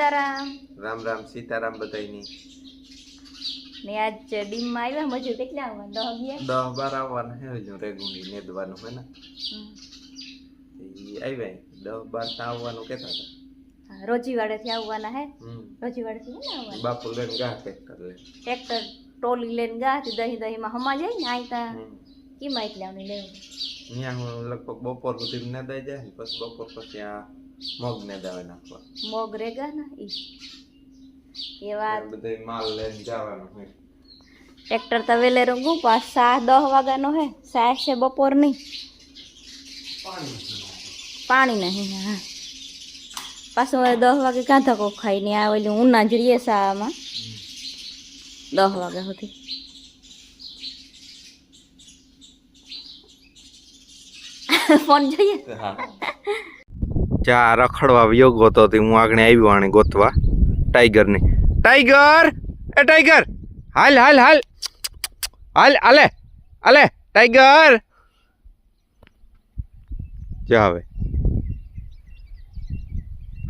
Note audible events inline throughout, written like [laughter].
સીતારામ. રામ રામ સીતારામ બધાની ને આજ ડીમમાં આવ્યા મજૂર કેટલા આવવા દહ ગયા? દહ બાર આવવાના હે હજુ રેગુંડી નેદવાનું હોય ને. હમ. આવ્યા દહ બાર તો આવવાનું કેતા હતા. હા, રોજીવાડેથી આવવાના હે? રોજીવાડેથી હે ને આવવાના? બાપુ લઈને ગા ટ્રેક્ટર લઈને. ટ્રેક્ટર ટોલી લઈને ગયા તે દહીં દહીંમાં હમા જાય ને આઈ તા. હમ. એટલે અમને લેવું? ત્યાં હું લગભગ બપોર સુધી દઈ જાય ને પછી બપોર પછી આ મગ દાવે નાખવા. મગ રેગા ના ઈ? એ વાત. બધે માલ લઈને જવાનું હોય. ટ્રેક્ટર તો વેલે રંગું પાસ સા દહ વાગ્યાનો હે. સા છે બપોરની. પાણી પાણી નહીં હા. પાછું હવે દસ વાગે ક્યાં ધક્કો ખાઈ ને આ ઓલી ઉના જ રહીએ શાળામાં. દસ વાગ્યા સુધી. [laughs] ફોન જોઈએ? ચા રખડવા વિયો ગોતો હતી હું આગળ આવ્યો આને ગોતવા. ટાઈગર ને ટાઈગર! એ ટાઈગર! હાલ હાલ હાલ. હાલ આલે આલે ટાઈગર! જા હવે.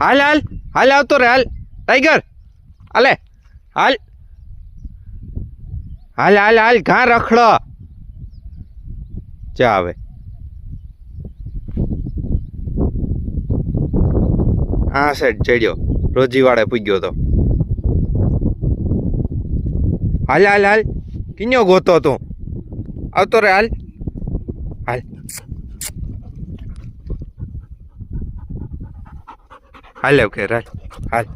હાલ હાલ. હાલ આવતો રે, હાલ. ટાઈગર! આલે હાલ. હાલ હાલ હાલ. ઘા રખડો. જા હવે. આ સાઈડ ચડ્યો. રોજીવાડે પૂગ્યો તો. હાલ હાલ હાલ. કિન્યો ગોતો તું. આવતો રે, હાલ. હાલ. હાલ, ઓકે હાલ હાલ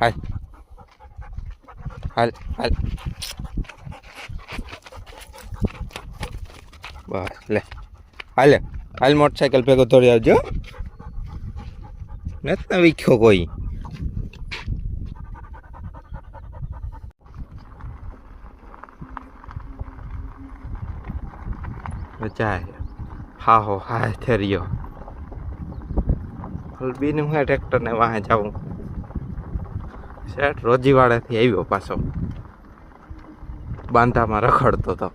હાલ. હાલ હાલ. બસ, લે. હાલે. હાલ, મોટરસાયકલ ભેગો દોડી આવજો નથી વીખ્યો કોઈ જાય હા હો હા થેરિયો હલબીને હું ટ્રેક્ટરને વાહે જાઉં શેઠ રોજીવાડાથી આવ્યો પાછો બાંધામાં રખડતો હતો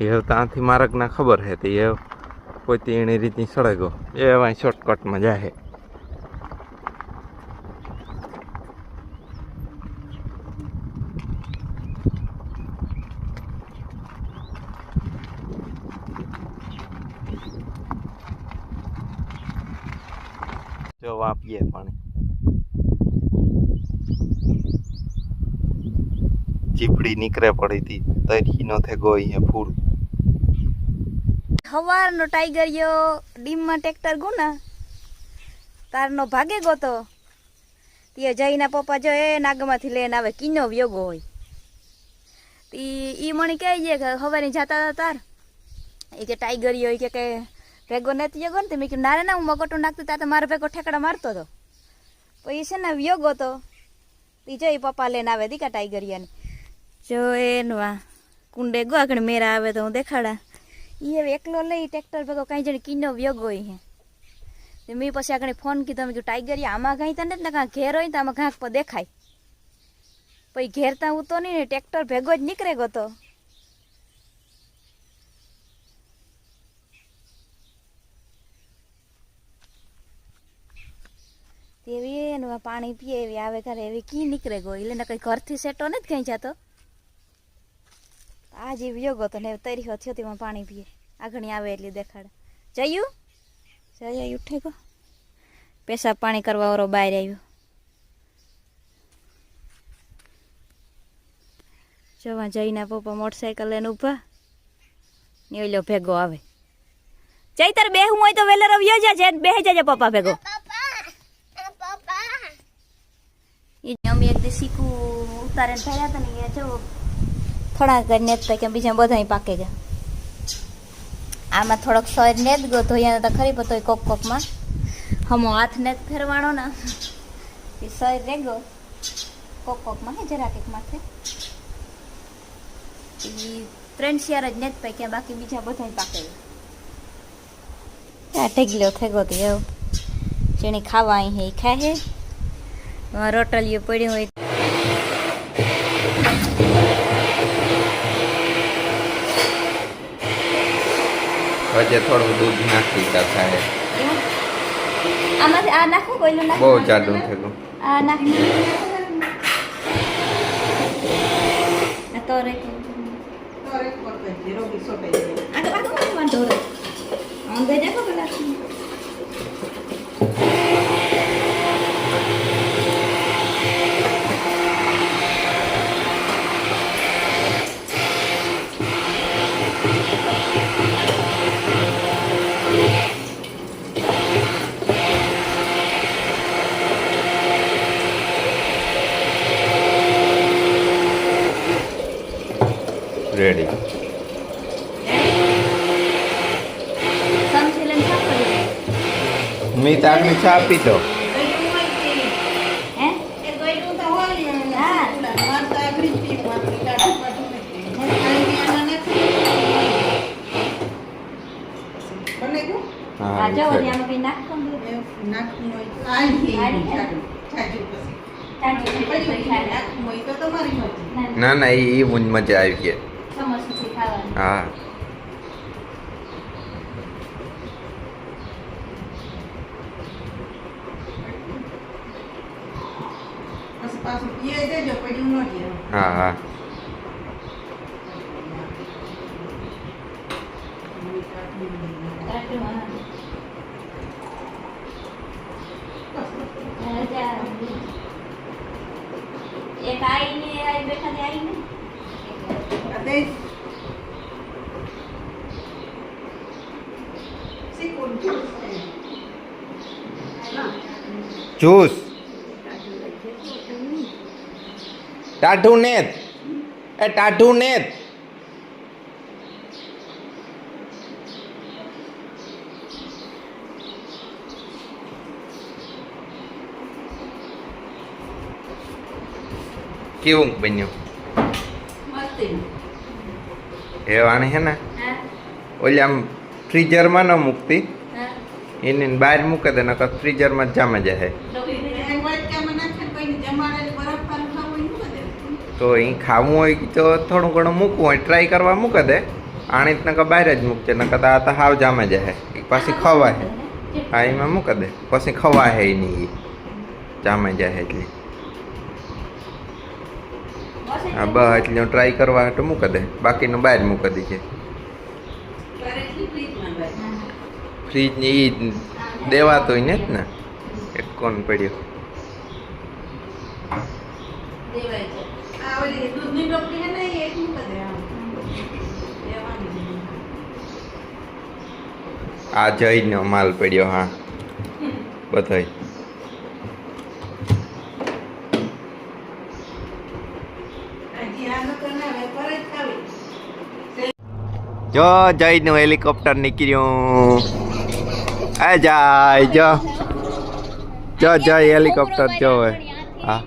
એ ત્યાંથી માર્ગના ખબર હતી એ કોઈ એની રીતની સળગો. એ વાંય શોર્ટકટમાં જાહે. જો વાપીએ પાણી. ચીપડી નીકળે પડી હતી તરી નો થે ગોઈ ફૂલ. સવારનો ટાઈગર યો, ડીમમાં ટ્રેક્ટર ગુના. તારનો ભાગે ગોતો. તે જઈના પપ્પા જો એ નાગમાંથી લઈને આવે, કિનો વ્યોગો હોય. તી, ઈ મને કહે છે કે સવારે જતા હતા તાર. એ કે ટાઈગર યો, ઈ કે કે ભેગો નથી જગો ને તે મેં કીધું, ના ના, હું મગોટો નાખતું તા તો મારો ભેગો ઠેકડા મારતો હતો પછી છે ને વ્યોગો તો તી જો પપ્પા લઈને આવે દીકા ટાઈગરિયાને જો એનું આ કુંડે ગો આગળ મેરા આવે તો હું દેખાડા. હવે એકલો લઈ ટ્રેક્ટર ભેગો કાંઈ જણ કિનો વ્યોગ હે. મેં પછી આગળ ફોન કીધો, મેં કીધું, ટાઈગર આમાં કાંઈ તને ને કાં ઘેર હોય તો આમાં ઘાંક પર દેખાય. પછી ઘેરતા હું તો નહીં ને ટ્રેક્ટર ભેગો જ નીકળે ગયો તો. તેવી એનું પાણી પીએ એવી, આવે ઘરે એવી, કી નીકળે ગયો? એટલે કઈ ઘરથી સેટો નથી કઈ જતો? આ જે વિયોગો તો ને તરી થયો તેમાં પાણી પીએ. આગળ આવે એટલી દેખાડે. જયું? જય ઉઠે ગો. પેશાબ પાણી કરવા વાળો બહાર આવ્યો જવા જઈના પપ્પા મોટરસાયકલ લઈને ઊભા. ને ઓલો ભેગો આવે. જઈ તાર બેહું હોય તો વેલર આવ્યો જા બે બેહી જાજે પપ્પા ભેગો. એ અમે એક દિવસ શીખું ઉતારે થયા હતા ને એ જો થોડા કરીને જ કે બીજા બધા પાકે ગયા આમાં થોડોક સોય ને જ ગયો ધોયા તો ખરી પતો કોક કોકમાં. હમો હાથ નેત ફેરવાનો ને. એ સોય રે ગયો કોક કોકમાં હે, જરાક એક માથે. એ ત્રણ શિયાર જ ને જ પાક્યા બાકી બીજા બધા પાકે ગયા ઢેગલો થઈ ગયો તો એવું. જેને ખાવા અહીં હે ખાય હે. રોટલીઓ પડી હોય. વચ્ચે થોડું દૂધ નાખી તા થાય. આમાંથી આ નાખો કોઈલું નાખો. બહુ જાડું થયું આ નાખ આ તો રે આગળ આગળ વાંધો રે અંદર જાકો પેલા. રેડી મેં તારની ચા આપી દો. ના, ના ના. એ મજા આવી ખાવાનું. હા હા હા. એક આઈને આઈ બેઠા ને આઈને જ્યુસ ટાઠું નેત. એ ટાઠું નેત. કેવું બન્યું? એ વાણી હે ને? ઓલી આમ ફ્રીઝરમાં ન મૂકતી? એને બહાર મૂકે દે નકર ફ્રીઝરમાં જ જામે જાય તો એ ખાવું હોય તો થોડું ઘણું મૂકવું હોય ટ્રાય કરવા મૂકે દે. આણીત નકર બહાર જ મૂકજે નકર તો આ તો હાવ જામે જાય પછી પાછી ખવાય. હા એમાં મૂકે દે. પછી ખવાય નહીં એ. જામે જાય એટલી. હા બસ એટલે ટ્રાય કરવા હાટું મૂકે દે. બાકીનું બહાર મૂકી દીજે. ફ્રીજની એ દેવાતો ને જ ને? એક કોણ પડ્યો? આ જઈનો માલ પડ્યો હા. બધાય. જો જઈનું હેલિકોપ્ટર નીકળ્યું. આ જાય, જો. જો જય હેલિકોપ્ટર જો હવે હા.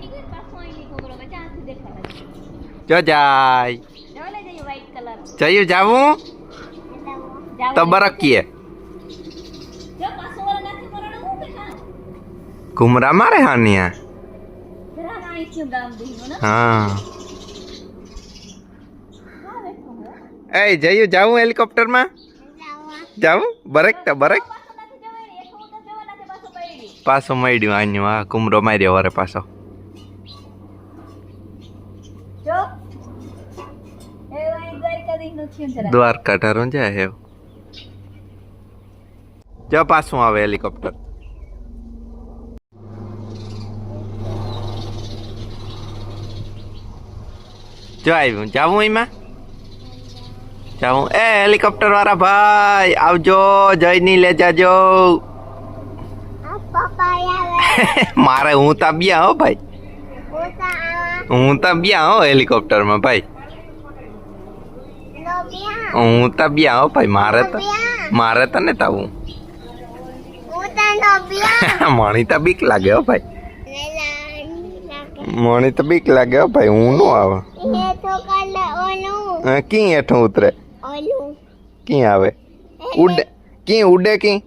જો જાય. જયું, જાવું? તો બરકીએ. ઘુમરા મારે હાનિયા હા. એ જયું, જાવું હેલિકોપ્ટરમાં જાવું? બરેક તો બરેક. પાછો મળ્યું આન્યું આ કુમરો માર્યો વરે પાછો. દ્વારકા ઠારું જાય હેવ જો પાછું આવે હેલિકોપ્ટર. જો આવ્યું જાવું એમાં? જાવું. એ હેલિકોપ્ટર વાળા ભાઈ આવજો જયની લે જાજો. [laughs] મારે હું તાબ્યા હો ભાઈ? હું તો બ્યા હો હેલિકોપ્ટરમાં ભાઈ? હું તો બ્યા હો ભાઈ મારે તો મારે તો ને તાવું [laughs] મણી તો બીક લાગે હો ભાઈ. મણી તો બીક લાગે હો ભાઈ હું નું આવે. હા, કી હેઠું ઉતરે? કી આવે? ઉડે કી ઉડે કી